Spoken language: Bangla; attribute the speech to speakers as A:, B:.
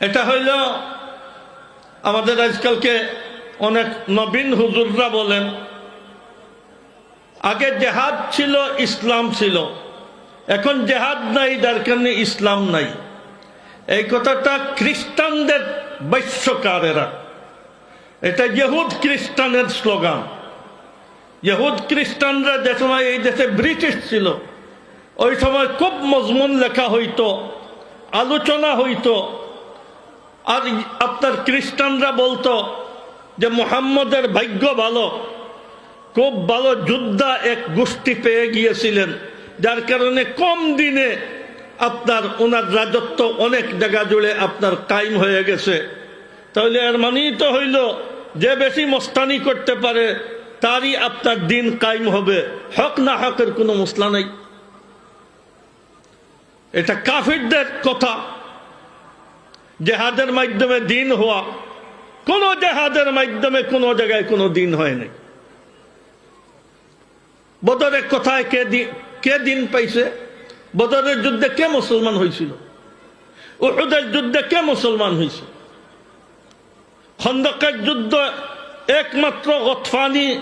A: এটা হইল আমাদের আজকালকে অনেক নবীন হুজুররা বলেন, আগে জেহাদ ছিল, ইসলাম ছিল। এখন জেহাদ নাই, যার কারণে ইসলাম নাই। এই কথাটা খ্রিস্টানদের বৈশ্যকারেরা। এটা ইহুদ খ্রিস্টানের স্লোগান। ইহুদ খ্রিস্টানরা যে সময় এই দেশে ব্রিটিশ ছিল, ওই সময় খুব মজমুন লেখা হইতো, আলোচনা হইতো আর আপনার খ্রিস্টানরা বলতো যে মুহাম্মদের ভাগ্য ভালো। খুব ভালো যোদ্ধা এক গোষ্ঠী পেয়ে গিয়েছিলেন। যার কারণে কম দিনে আপনার ওনার রাজত্ব অনেক জায়গা জুড়ে আপনার কায়েম হয়ে গেছে। তাহলে এর মানেই তো হইল, যে বেশি মস্তানি করতে পারে, তারই আপনার দিন কায়েম হবে। হক না হকের কোনো মশলা নাই। এটা কাফিরদের কথা। জেহাদের মাধ্যমে দিন হওয়া। কোন জেহাদের মাধ্যমে কোনো জায়গায় কোনো দিন হয় নাই বদরের কথায় কে কে দিন পাইছে? বদরের যুদ্ধে কে মুসলমান হয়েছিল উহুদের যুদ্ধে কে মুসলমান হয়েছে খন্দকের যুদ্ধ একমাত্র গতফানি